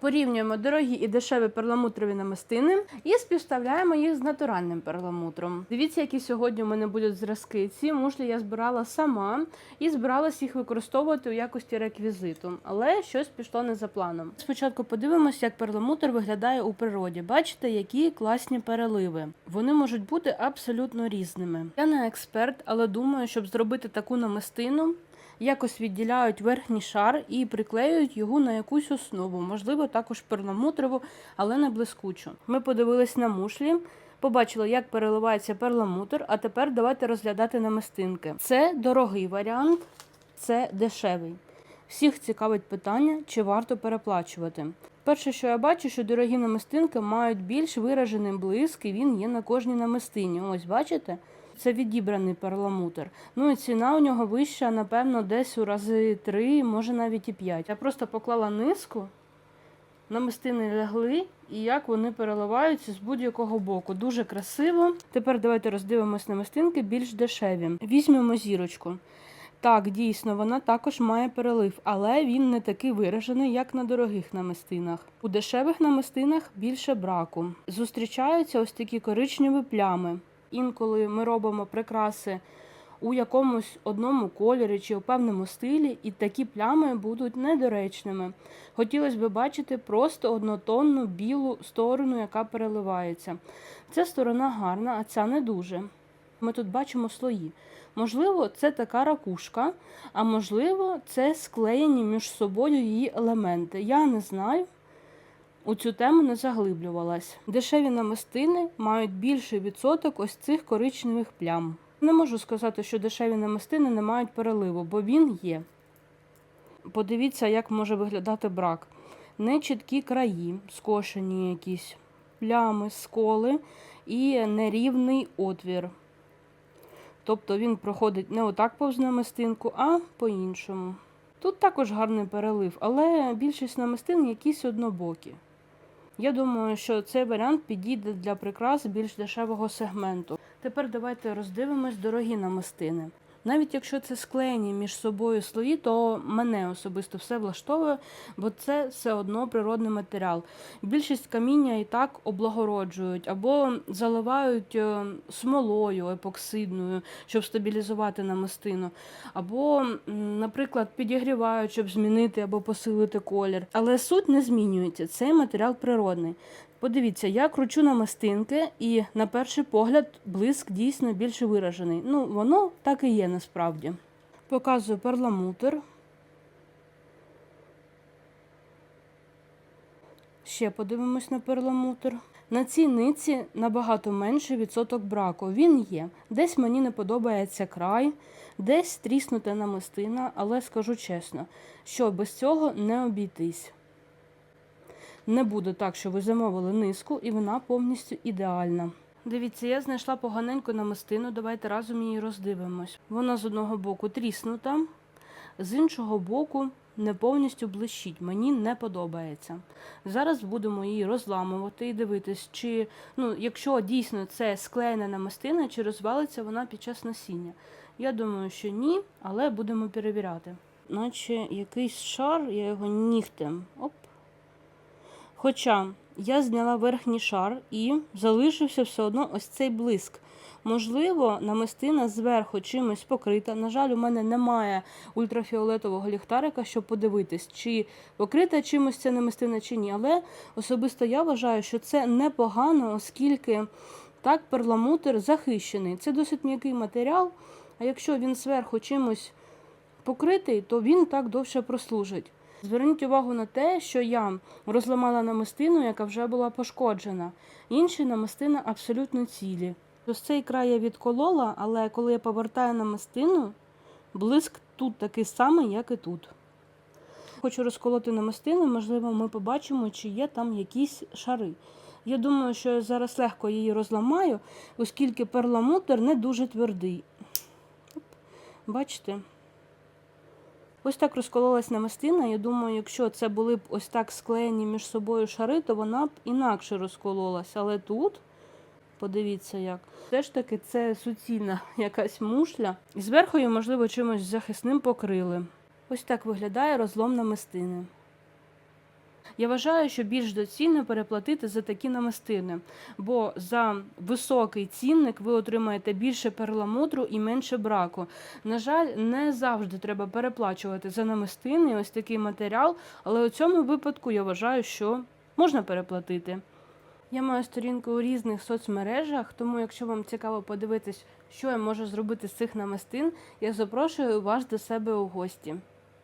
Порівнюємо дорогі і дешеві перламутрові намистини і співставляємо їх з натуральним перламутром. Дивіться, які сьогодні у мене будуть зразки. Ці мушлі я збирала сама і збиралась їх використовувати у якості реквізиту, але щось пішло не за планом. Спочатку подивимося, як перламутр виглядає у природі. Бачите, які класні переливи. Вони можуть бути абсолютно різними. Я не експерт, але думаю, щоб зробити таку намистину, якось відділяють верхній шар і приклеюють його на якусь основу, можливо, також перламутрову, але не блискучу. Ми подивились на мушлі. Побачили, як переливається перламутр, а тепер давайте розглядати намистинки. Це дорогий варіант, це дешевий. Всіх цікавить питання, чи варто переплачувати. Перше, що я бачу, що дорогі намистинки мають більш виражений блиск, і він є на кожній намистині. Ось бачите? Це відібраний перламутр. Ну і ціна у нього вища, напевно, десь у рази три, може навіть і п'ять. Я просто поклала низку, намистини лягли, і як вони переливаються з будь-якого боку. Дуже красиво. Тепер давайте роздивимось намистинки більш дешеві. Візьмемо зірочку. Так, дійсно, вона також має перелив, але він не такий виражений, як на дорогих намистинах. У дешевих намистинах більше браку. Зустрічаються ось такі коричневі плями. Інколи ми робимо прикраси у якомусь одному кольорі чи у певному стилі, і такі плями будуть недоречними. Хотілося б бачити просто однотонну білу сторону, яка переливається. Ця сторона гарна, а ця не дуже. Ми тут бачимо слої. Можливо, це така ракушка, а можливо, це склеєні між собою її елементи. Я не знаю. У цю тему не заглиблювалась. Дешеві намистини мають більший відсоток ось цих коричневих плям. Не можу сказати, що дешеві намистини не мають переливу, бо він є. Подивіться, як може виглядати брак. Нечіткі краї, скошені якісь плями, сколи і нерівний отвір. Тобто він проходить не отак повз намистинку, а по-іншому. Тут також гарний перелив, але більшість намистин якісь однобокі. Я думаю, що цей варіант підійде для прикрас більш дешевого сегменту. Тепер давайте роздивимось дорогі намистини. Навіть якщо це склеєні між собою слої, то мене особисто все влаштовує, бо це все одно природний матеріал. Більшість каміння і так облагороджують або заливають е, смолою епоксидною, щоб стабілізувати намистину, або, наприклад, підігрівають, щоб змінити або посилити колір. Але суть не змінюється. Цей матеріал природний. Подивіться, я кручу намистинки, і на перший погляд блиск дійсно більш виражений. Ну, воно так і є насправді. Показую перламутр. Ще подивимось на перламутр. На цій ниці набагато менший відсоток браку. Він є. Десь мені не подобається край, десь тріснута намистина, але скажу чесно, що без цього не обійтись. Не буде так, що ви замовили низку, і вона повністю ідеальна. Дивіться, я знайшла поганеньку намистину, давайте разом її роздивимось. Вона з одного боку тріснута, з іншого боку не повністю блищить. Мені не подобається. Зараз будемо її розламувати і дивитись, чи ну, якщо дійсно це склеєна намистина, чи розвалиться вона під час носіння. Я думаю, що ні, але будемо перевіряти. Наче якийсь шар, я його нігтем. Оп. Хоча я зняла верхній шар і залишився все одно ось цей блиск. Можливо, намистина зверху чимось покрита. На жаль, у мене немає ультрафіолетового ліхтарика, щоб подивитись, чи покрита чимось ця намистина чи ні. Але особисто я вважаю, що це непогано, оскільки так перламутр захищений. Це досить м'який матеріал, а якщо він зверху чимось покритий, то він так довше прослужить. Зверніть увагу на те, що я розламала намистину, яка вже була пошкоджена. Інші намистини абсолютно цілі. Ось цей край я відколола, але коли я повертаю намистину, блиск тут такий самий, як і тут. Хочу розколоти намистину, можливо, ми побачимо, чи є там якісь шари. Я думаю, що я зараз легко її розламаю, оскільки перламутр не дуже твердий. Бачите? Ось так розкололась намистина. Я думаю, якщо це були б ось так склеєні між собою шари, то вона б інакше розкололась. Але тут, подивіться як, все ж таки це суцільна якась мушля. І зверху її, можливо, чимось захисним покрили. Ось так виглядає розлом намистини. Я вважаю, що більш доцільно переплатити за такі намистини, бо за високий цінник ви отримаєте більше перламутру і менше браку. На жаль, не завжди треба переплачувати за намистини, ось такий матеріал, але у цьому випадку я вважаю, що можна переплатити. Я маю сторінку у різних соцмережах, тому якщо вам цікаво подивитись, що я можу зробити з цих намистин, я запрошую вас до себе у гості.